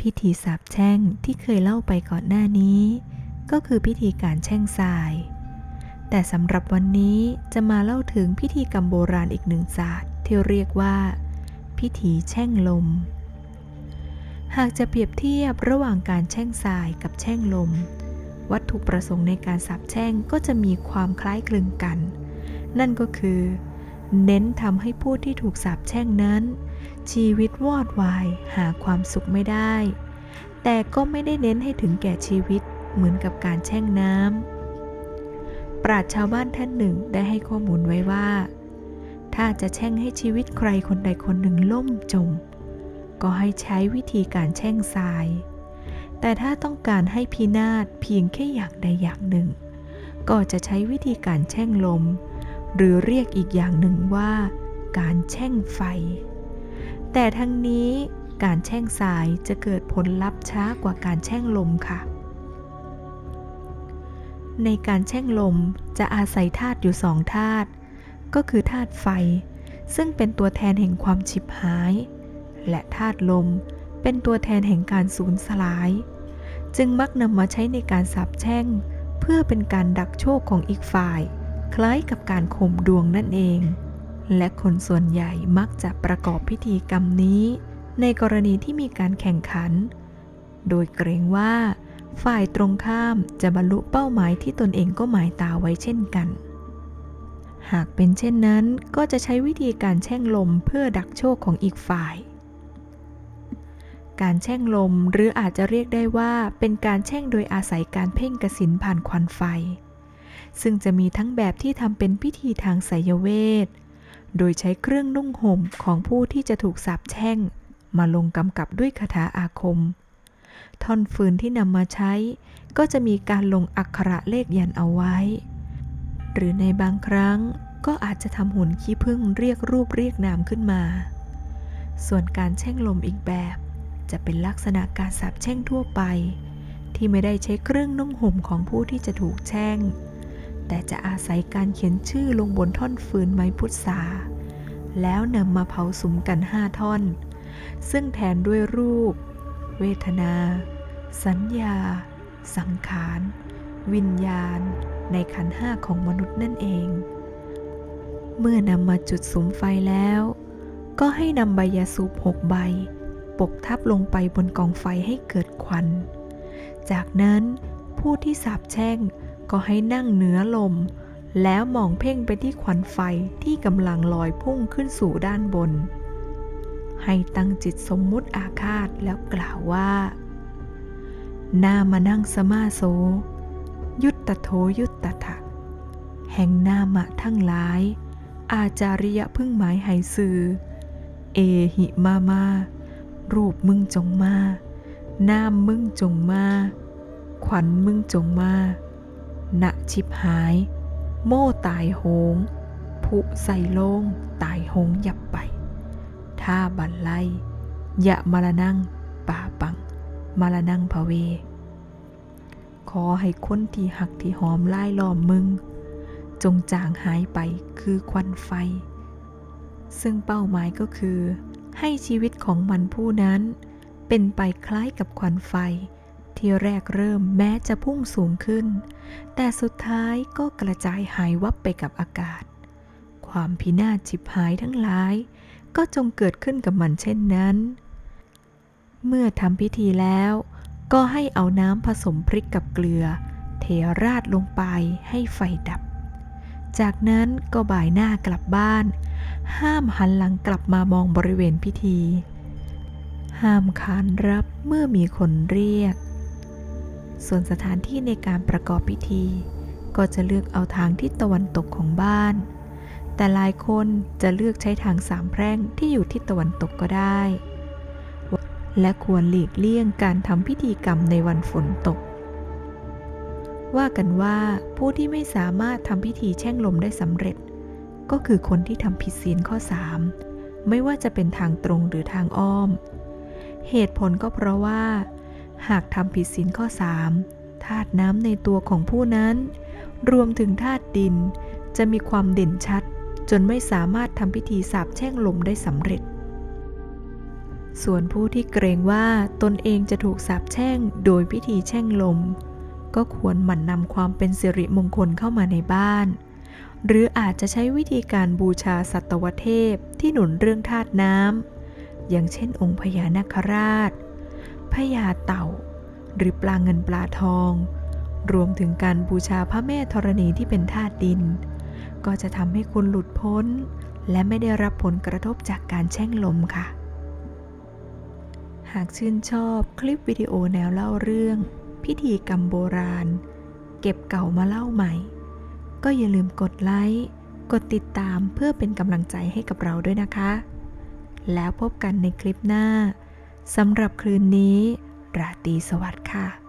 พิธีสาบแช่งที่เคยเล่าไปก่อนหน้านี้ ก็คือพิธีการแช่งทราย แต่สำหรับวันนี้จะมาเล่าถึงพิธีกรรมโบราณอีกหนึ่งศาสตร์ที่เรียกว่า พิธีแช่งลม หากจะเปรียบเทียบระหว่างการแช่งทรายกับแช่งลม วัตถุประสงค์ในการสาบแช่งก็จะมีความคล้ายคลึงกัน นั่นก็คือ เน้นทำให้ผู้ที่ถูกสาบแช่งนั้น ชีวิตวอดวายหาความสุขไม่ได้ แต่ก็ไม่ได้เน้นให้ถึงแก่ชีวิตเหมือนกับการแช่งน้ำ ปราชญ์ชาวบ้านท่านหนึ่งได้ให้ข้อมูลไว้ว่า ถ้าจะแช่งให้ชีวิตใครคนใดคนหนึ่งล่มจม ก็ให้ใช้วิธีการแช่งทราย แต่ถ้าต้องการให้พินาศเพียงแค่อย่างใดอย่างหนึ่ง ก็จะใช้วิธีการแช่งลม หรือเรียกอีกอย่างหนึ่งว่า การแช่งไฟ แต่ทั้งนี้การแช่งทรายจะเกิดผลลัพธ์ช้ากว่าการแช่งลมค่ะ ในการแช่งลมจะอาศัยธาตุอยู่สองธาตุ ก็คือธาตุไฟ ซึ่งเป็นตัวแทนแห่งความฉิบหาย และธาตุลมเป็นตัวแทนแห่งการสูญสลาย จึงมักนำมาใช้ในการสาบแช่ง เพื่อเป็นการดักโชคของอีกฝ่าย คล้ายกับการข่มดวงนั่นเอง และคนส่วนใหญ่มักจะประกอบพิธีกรรมนี้ ในกรณีที่มีการแข่งขัน โดยเกรงว่า ฝ่ายตรงข้ามจะบรรลุเป้าหมายที่ตนเองก็หมายตาไว้เช่นกัน หากเป็นเช่นนั้นก็จะใช้วิธีการแช่งลมเพื่อดักโชคของอีกฝ่าย การแช่งลมหรืออาจจะเรียกได้ว่าเป็นการแช่งโดยอาศัยการเพ่งกสินผ่านควันไฟ ซึ่งจะมีทั้งแบบที่ทำเป็นพิธีทางไสยเวท โดยใช้เครื่องนุ่งห่มของผู้ที่จะถูกสาปแช่ง มาลงกำกับด้วยคาถาอาคม ท่อนฟืนที่นำมาใช้ ก็จะมีการลงอักขระเลขยันเอาไว้ หรือในบางครั้งก็อาจจะทำหุ่นขี้ผึ้งเรียกรูปเรียกนามขึ้นมา ส่วนการแช่งลมอีกแบบ จะเป็นลักษณะการสาบแช่งทั่วไป ที่ไม่ได้ใช้เครื่องนุ่งห่มของผู้ที่จะถูกแช่ง แต่จะอาศัยการเขียนชื่อลงบนท่อนฟืนไม้พุทราแล้วนำมาเผาสุมกันห้าท่อน ซึ่งแทนด้วยรูป เวทนา สัญญา สังขาร วิญญาณ ในขันห้าของมนุษย์นั่นเอง เมื่อนำมาจุดสุมไฟแล้ว ก็ให้นำใบยาสูบหกใบ ปกทับลงไปบนกองไฟให้เกิดควัน จากนั้นผู้ที่สาบแช่ง ก็ให้นั่งเหนือลม แล้วมองเพ่งไปที่ควันไฟที่กำลังลอยพุ่งขึ้นสู่ด้านบน ให้ตั้งจิตสมมุติอาฆาตแล้วกล่าวว่านามานั่งสมาโซยุตตโทยุตตถะแห่งนามะทั้งหลาย อาจาริยะพึ่งหมายไหซือ เอหิมามา รูปมึงจงมา นามมึงจงมา ขวัญมึงจงมา ณชิบหาย โม่ตายโหง ผุใส่โลงตายโหงหยับไปท่าบันไลยะมาละนั่งป่าปังมาละนั่งพะเว ขอให้คนที่หักที่หอมไล่ล้อมมึง จงจางหายไปคือควันไฟ ซึ่งเป้าหมายก็คือ ให้ชีวิตของมันผู้นั้น เป็นไปคล้ายกับควันไฟ ที่แรกเริ่มแม้จะพุ่งสูงขึ้น แต่สุดท้ายก็กระจายหายวับไปกับอากาศ ความพินาศจิบหายทั้งหลาย ก็จงเกิดขึ้นกับมันเช่นนั้น เมื่อทำพิธีแล้ว ก็ให้เอาน้ำผสมพริกกับเกลือ เทราดลงไปให้ไฟดับ จากนั้นก็บ่ายหน้ากลับบ้าน ห้ามหันหลังกลับมามองบริเวณพิธี ห้ามขานรับเมื่อมีคนเรียก ส่วนสถานที่ในการประกอบพิธี ก็จะเลือกเอาทางทิศตะวันตกของบ้าน แต่หลายคนจะเลือกใช้ทางสามแพร่งที่อยู่ทิศตะวันตกก็ได้ และควรหลีกเลี่ยงการทำพิธีกรรมในวันฝนตก ว่ากันว่าผู้ที่ไม่สามารถทำพิธีแช่งลมได้สำเร็จ ก็คือคนที่ทำผิดศีลข้อ 3 ไม่ว่าจะเป็นทางตรงหรือทางอ้อม เหตุผลก็เพราะว่า หากทำผิดศีลข้อ 3 ธาตุน้ำในตัวของผู้นั้น รวมถึงธาตุดินจะมีความเด่นชัด จนไม่สามารถทำพิธีสาบแช่งลมได้สำเร็จ ส่วนผู้ที่เกรงว่าตนเองจะถูกสาปแช่งโดยพิธีแช่งลม ก็ควรหมั่นนำความเป็นสิริมงคลเข้ามาในบ้าน หรืออาจจะใช้วิธีการบูชาสัตวเทพที่หนุนเรื่องธาตุน้ำอย่างเช่นองค์พญานาคราช พญาเต่า หรือปลาเงินปลาทอง รวมถึงการบูชาพระแม่ธรณีที่เป็นธาตุดิน ก็จะทำให้คุณหลุดพ้น และไม่ได้รับผลกระทบจากการแช่งลมค่ะ หากชื่นชอบคลิปวิดีโอแนวเล่าเรื่อง พิธีกรรมโบราณ เก็บเก่ามาเล่าใหม่ ก็อย่าลืมกดไลค์กดติดตามเพื่อเป็นกำลังใจให้กับเราด้วยนะคะ แล้วพบกันในคลิปหน้า สำหรับคืนนี้ ราตรีสวัสดิ์ค่ะ